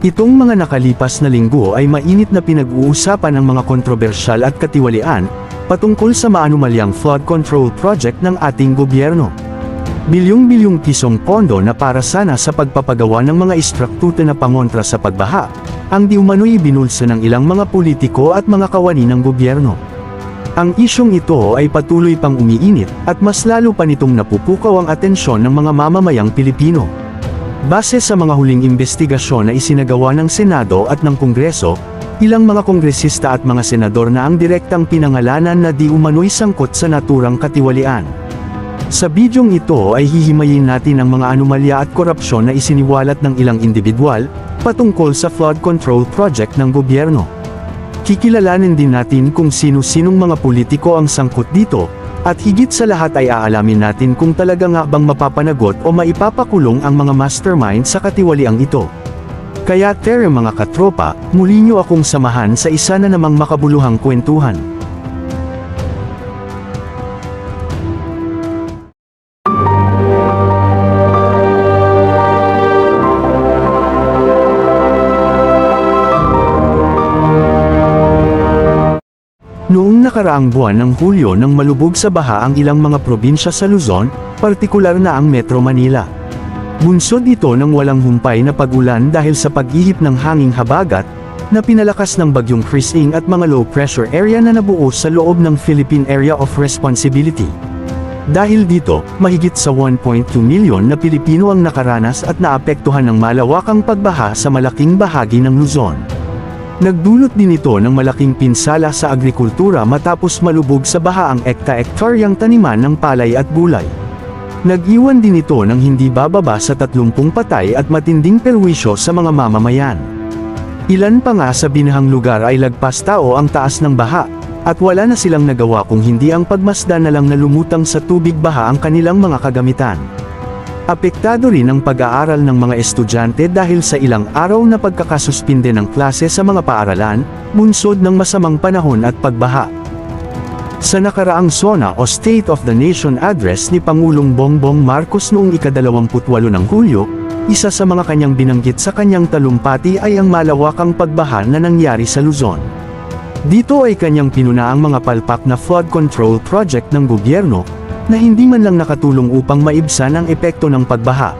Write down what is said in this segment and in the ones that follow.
Itong mga nakalipas na linggo ay mainit na pinag-uusapan ng mga kontrobersyal at katiwalian, patungkol sa maanumalyang flood control project ng ating gobyerno. Bilyong-bilyong pisong pondo na para sana sa pagpapagawa ng mga istruktuto na pangontra sa pagbaha, ang di umano'y binulsa ng ilang mga politiko at mga kawani ng gobyerno. Ang isyong ito ay patuloy pang umiinit, at mas lalo pa nitong napupukaw ang atensyon ng mga mamamayang Pilipino. Base sa mga huling investigasyon na isinagawa ng Senado at ng Kongreso, ilang mga kongresista at mga senador na ang direktang pinangalanan na di umano'y sangkot sa naturang katiwalian. Sa bidyong ito ay hihimayin natin ang mga anomalya at korupsyon na isiniwalat ng ilang individual, patungkol sa flood control project ng gobyerno. Kikilalanin din natin kung sino-sinong mga politiko ang sangkot dito, at higit sa lahat ay aalamin natin kung talaga nga bang mapapanagot o maipapakulong ang mga mastermind sa katiwaliang ito. Kaya tere mga katropa, muli nyo akong samahan sa isa na namang makabuluhang kwentuhan. Nakaraang buwan ng Hulyo nang malubog sa baha ang ilang mga probinsya sa Luzon, partikular na ang Metro Manila. Bunsod ito ng walang humpay na pagulan dahil sa pag-ihip ng hanging habagat, na pinalakas ng bagyong Chrising at mga low pressure area na nabuo sa loob ng Philippine Area of Responsibility. Dahil dito, mahigit sa 1.2 milyon na Pilipino ang nakaranas at naapektuhan ng malawakang pagbaha sa malaking bahagi ng Luzon. Nagdulot din ito ng malaking pinsala sa agrikultura matapos malubog sa baha ang ekta-ektaryang taniman ng palay at gulay. Nag-iwan din ito ng hindi bababa sa 30 patay at matinding perwisyo sa mga mamamayan. Ilan pa nga sa binahang lugar ay lagpas tao ang taas ng baha, at wala na silang nagawa kung hindi ang pagmasdan na lang na lumutang sa tubig baha ang kanilang mga kagamitan. Apektado rin ang pag-aaral ng mga estudyante dahil sa ilang araw na pagkakasuspinde ng klase sa mga paaralan, bunsod ng masamang panahon at pagbaha. Sa nakaraang SONA o State of the Nation Address ni Pangulong Bongbong Marcos noong ikadalawamputwalo ng Hulyo, isa sa mga kanyang binanggit sa kanyang talumpati ay ang malawakang pagbaha na nangyari sa Luzon. Dito ay kanyang pinuna ang mga palpak na flood control project ng gobyerno, na hindi man lang nakatulong upang maibsan ang epekto ng pagbaha.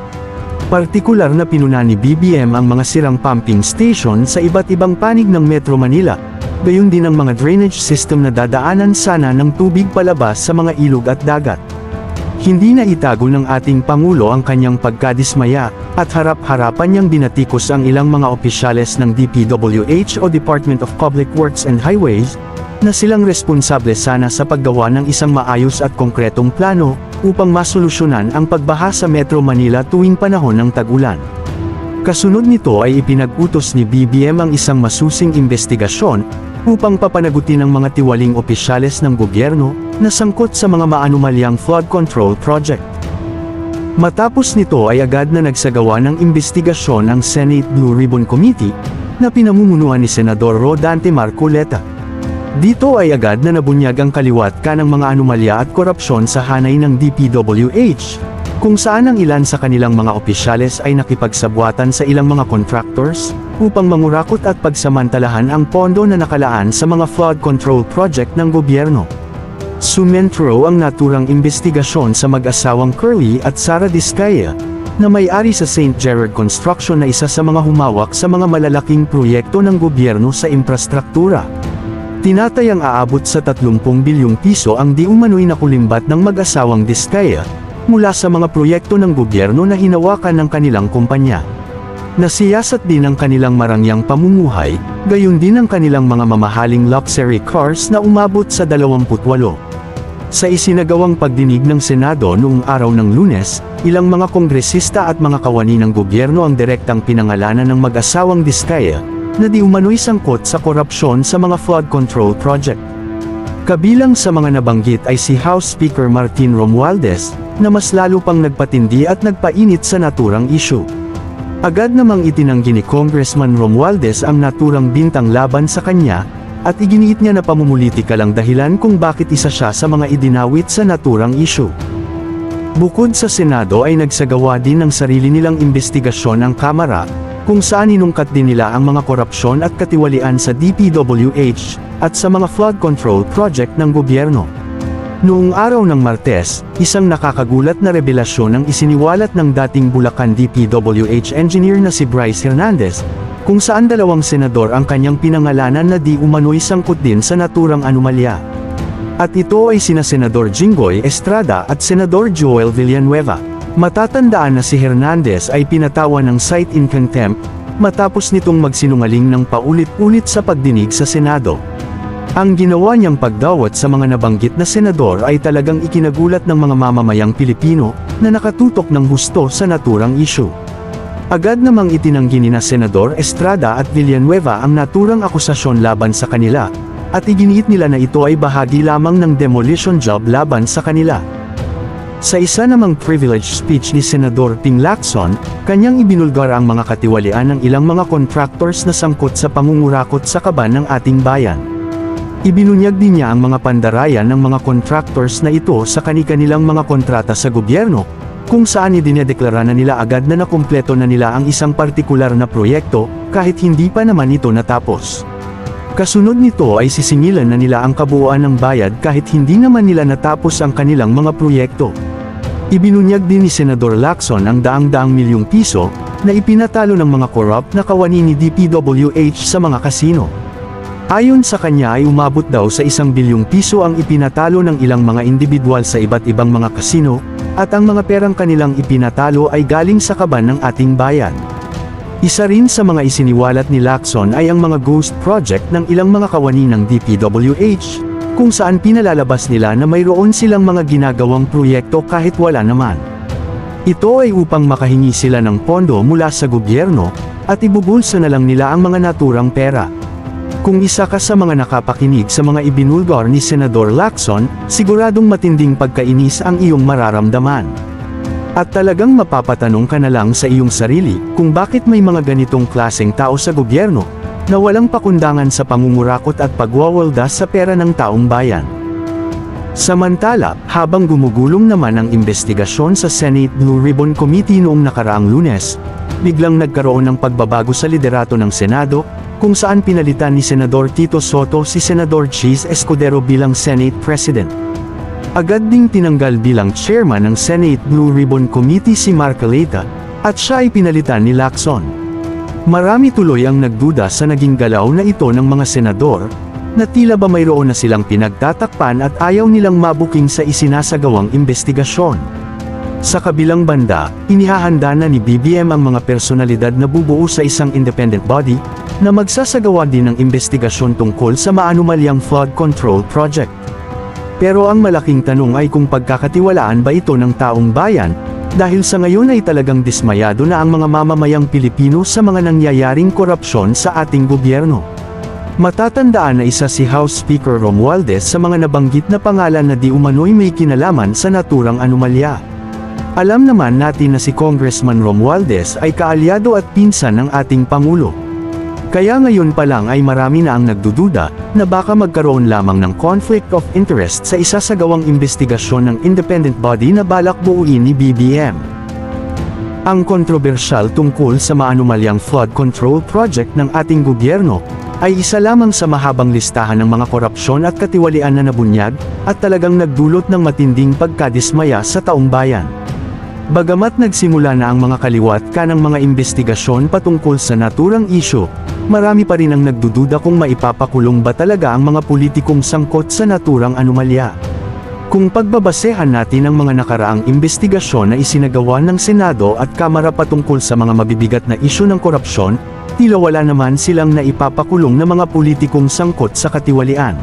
Partikular na pinuna ni BBM ang mga sirang pumping station sa iba't ibang panig ng Metro Manila, gayon din ang mga drainage system na dadaanan sana ng tubig palabas sa mga ilog at dagat. Hindi na itago ng ating Pangulo ang kanyang pagkadismaya, at harap-harapan niyang binatikos ang ilang mga opisyales ng DPWH o Department of Public Works and Highways, na silang responsable sana sa paggawa ng isang maayos at konkretong plano, upang masolusyonan ang pagbaha sa Metro Manila tuwing panahon ng tag-ulan. Kasunod nito ay ipinag-utos ni BBM ang isang masusing investigasyon, upang papanagutin ang mga tiwaling opisyales ng gobyerno, na sangkot sa mga maanumalyang flood control project. Matapos nito ay agad na nagsagawa ng investigasyon ang Senate Blue Ribbon Committee, na pinamumunuan ni Senador Rodante Marcoleta. Dito ay agad na nabunyag ang kaliwat ka ng mga anomalya at korupsyon sa hanay ng DPWH, kung saan ang ilan sa kanilang mga opisyales ay nakipagsabwatan sa ilang mga contractors, upang mangurakot at pagsamantalahan ang pondo na nakalaan sa mga flood control project ng gobyerno. Sumentro ang naturang investigasyon sa mag-asawang Curly at Sara Discaya, na may-ari sa St. Gerard Construction na isa sa mga humawak sa mga malalaking proyekto ng gobyerno sa infrastruktura. Tinatayang aabot sa 30 bilyong piso ang di umano'y nakulimbat ng mag-asawang Discaya, mula sa mga proyekto ng gobyerno na hinawakan ng kanilang kumpanya. Nasiyasat din ang kanilang marangyang pamumuhay, gayon din ang kanilang mga mamahaling luxury cars na umabot sa 28. Sa isinagawang pagdinig ng Senado noong araw ng lunes, ilang mga kongresista at mga kawani ng gobyerno ang direktang pinangalanan ng mag-asawang Diskaya, na di umano'y sangkot sa korupsyon sa mga flood control project. Kabilang sa mga nabanggit ay si House Speaker Martin Romualdez, na mas lalo pang nagpatindi at nagpainit sa naturang issue. Agad namang itinanggi ni Congressman Romualdez ang naturang bintang laban sa kanya, at iginiit niya na pamumulitika lang dahilan kung bakit isa siya sa mga idinawit sa naturang issue. Bukod sa Senado ay nagsagawa din ng sarili nilang investigasyon ang Kamara, kung saan inungkat din nila ang mga korupsyon at katiwalian sa DPWH, at sa mga flood control project ng gobyerno. Noong araw ng Martes, isang nakakagulat na revelasyon ang isiniwalat ng dating Bulacan DPWH engineer na si Bryce Hernandez, kung saan dalawang senador ang kanyang pinangalanan na di umano'y sangkot din sa naturang anomalya. At ito ay sina Senador Jinggoy Estrada at Senador Joel Villanueva. Matatandaan na si Hernandez ay pinatawan ng site in contempt, matapos nitong magsinungaling ng paulit-ulit sa pagdinig sa Senado. Ang ginawa niyang pagdawat sa mga nabanggit na senador ay talagang ikinagulat ng mga mamamayang Pilipino, na nakatutok ng husto sa naturang issue. Agad namang itinanggi ni na Senador Estrada at Villanueva ang naturang akusasyon laban sa kanila, at iginiit nila na ito ay bahagi lamang ng demolition job laban sa kanila. Sa isa namang privilege speech ni Senador Ping Lacson, kanyang ibinulgar ang mga katiwalian ng ilang mga contractors na sangkot sa pangungurakot sa kaban ng ating bayan. Ibinunyag din niya ang mga pandarayan ng mga contractors na ito sa kani-kanilang mga kontrata sa gobyerno, kung saan idinedeklara na nila agad na nakumpleto na nila ang isang partikular na proyekto, kahit hindi pa naman ito natapos. Kasunod nito ay sisingilan na nila ang kabuuan ng bayad kahit hindi naman nila natapos ang kanilang mga proyekto. Ibinunyag din ni Senador Lacson ang daang-daang milyong piso, na ipinatalo ng mga corrupt na kawani ni DPWH sa mga kasino. Ayon sa kanya ay umabot daw sa isang bilyong piso ang ipinatalo ng ilang mga individual sa iba't ibang mga kasino, at ang mga perang kanilang ipinatalo ay galing sa kaban ng ating bayan. Isa rin sa mga isiniwalat ni Lacson ay ang mga ghost project ng ilang mga kawani ng DPWH, kung saan pinalalabas nila na mayroon silang mga ginagawang proyekto kahit wala naman. Ito ay upang makahingi sila ng pondo mula sa gobyerno, at ibubulsa na lang nila ang mga naturang pera. Kung isa ka sa mga nakapakinig sa mga ibinulgar ni Senador Lacson, siguradong matinding pagkainis ang iyong mararamdaman. At talagang mapapatanong ka na lang sa iyong sarili, kung bakit may mga ganitong klaseng tao sa gobyerno, na walang pakundangan sa pangungurakot at pagwawalda sa pera ng taong bayan. Samantala, habang gumugulong naman ang investigasyon sa Senate Blue Ribbon Committee noong nakaraang lunes, biglang nagkaroon ng pagbabago sa liderato ng Senado, kung saan pinalitan ni Senador Tito Soto si Senador Cheese Escudero bilang Senate President. Agad ding tinanggal bilang chairman ng Senate Blue Ribbon Committee si Marcoleta, at siya ay pinalitan ni Lacson. Marami tuloy ang nagduda sa naging galaw na ito ng mga senador, na tila ba mayroon na silang pinagtatakpan at ayaw nilang mabuking sa isinasagawang investigasyon. Sa kabilang banda, inihahanda na ni BBM ang mga personalidad na bubuo sa isang independent body, na magsasagawa din ng investigasyon tungkol sa maanumalyang flood control project. Pero ang malaking tanong ay kung pagkakatiwalaan ba ito ng taong bayan, dahil sa ngayon ay talagang dismayado na ang mga mamamayang Pilipino sa mga nangyayaring korupsyon sa ating gobyerno. Matatandaan na isa si House Speaker Romualdez sa mga nabanggit na pangalan na di umano'y may kinalaman sa naturang anomalya. Alam naman natin na si Congressman Romualdez ay kaalyado at pinsan ng ating Pangulo. Kaya ngayon pa lang ay marami na ang nagdududa, na baka magkaroon lamang ng conflict of interest sa isa sa gawang investigasyon ng independent body na balak buuin ni BBM. Ang kontrobersyal tungkol sa maanumalyang flood control project ng ating gobyerno, ay isa lamang sa mahabang listahan ng mga korupsyon at katiwalian na nabunyag, at talagang nagdulot ng matinding pagkadismaya sa taong bayan. Bagamat nagsimula na ang mga kaliwat ka ng mga investigasyon patungkol sa naturang isyo, marami pa rin ang nagdududa kung maipapakulong ba talaga ang mga politikong sangkot sa naturang anomalya. Kung pagbabasehan natin ang mga nakaraang investigasyon na isinagawa ng Senado at Kamara patungkol sa mga mabibigat na isyu ng korupsyon, tila wala naman silang naipapakulong na mga politikong sangkot sa katiwalian.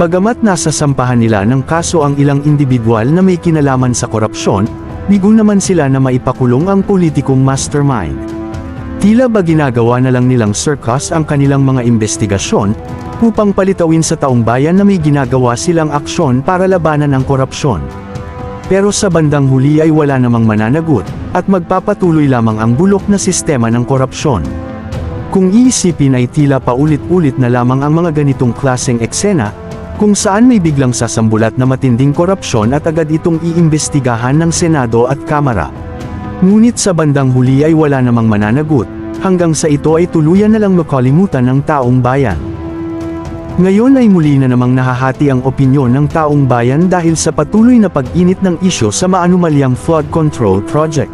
Bagamat nasa sampahan nila ng kaso ang ilang individual na may kinalaman sa korupsyon, bigo naman sila na maipakulong ang politikong mastermind. Tila ba ginagawa na lang nilang circus ang kanilang mga investigasyon, upang palitawin sa taong bayan na may ginagawa silang aksyon para labanan ang korupsyon. Pero sa bandang huli ay wala namang mananagot, at magpapatuloy lamang ang bulok na sistema ng korupsyon. Kung iisipin ay tila paulit-ulit na lamang ang mga ganitong klaseng eksena, kung saan may biglang sasambulat na matinding korupsyon at agad itong iimbestigahan ng Senado at Kamara. Ngunit sa bandang huli ay wala namang mananagot, hanggang sa ito ay tuluyan na lang makalimutan ng taong bayan. Ngayon ay muli na namang nahahati ang opinyon ng taong bayan dahil sa patuloy na pag-init ng isyo sa maanumalyang flood control project.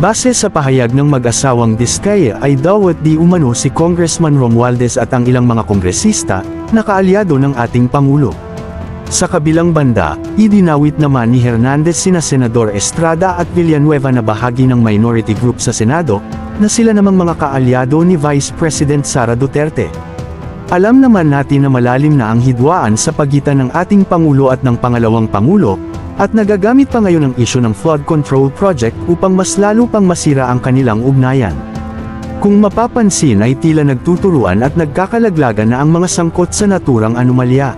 Base sa pahayag ng mag-asawang Diskaya ay daw at di umano si Congressman Romualdez at ang ilang mga kongresista, na kaalyado ng ating Pangulo. Sa kabilang banda, idinawit naman ni Hernandez sina Senador Estrada at Villanueva na bahagi ng minority group sa Senado, na sila namang mga kaalyado ni Vice President Sara Duterte. Alam naman natin na malalim na ang hidwaan sa pagitan ng ating Pangulo at ng pangalawang Pangulo, at nagagamit pa ngayon ang isyu ng flood control project upang mas lalo pang masira ang kanilang ugnayan. Kung mapapansin ay tila nagtuturuan at nagkakalaglagan na ang mga sangkot sa naturang anomalya.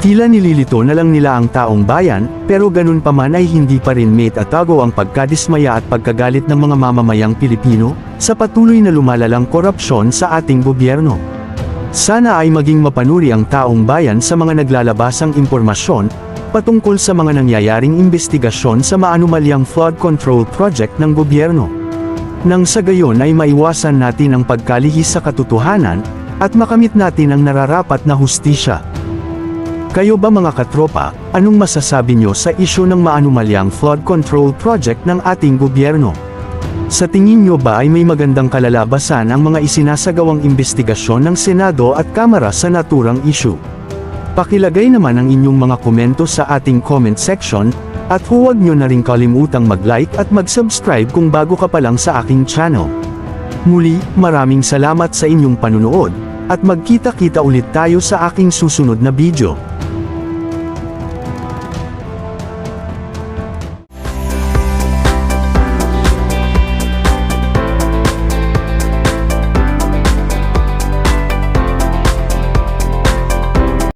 Tila nililito na lang nila ang taong bayan, pero ganun pa man ay hindi pa rin mate at tago ang pagkadismaya at pagkagalit ng mga mamamayang Pilipino, sa patuloy na lumalalang korupsyon sa ating gobyerno. Sana ay maging mapanuri ang taong bayan sa mga naglalabasang impormasyon, patungkol sa mga nangyayaring investigasyon sa maanumalyang flood control project ng gobyerno. Nang sa gayon ay maiwasan natin ang pagkalihis sa katotohanan, at makamit natin ang nararapat na hustisya. Kayo ba mga katropa, anong masasabi nyo sa isyu ng maanumalyang flood control project ng ating gobyerno? Sa tingin nyo ba ay may magandang kalalabasan ang mga isinasagawang investigasyon ng Senado at Kamara sa naturang issue? Pakilagay naman ang inyong mga komento sa ating comment section, at huwag nyo na rin kalimutang mag-like at mag-subscribe kung bago ka pa lang sa aking channel. Muli, maraming salamat sa inyong panunood, at magkita-kita ulit tayo sa aking susunod na video.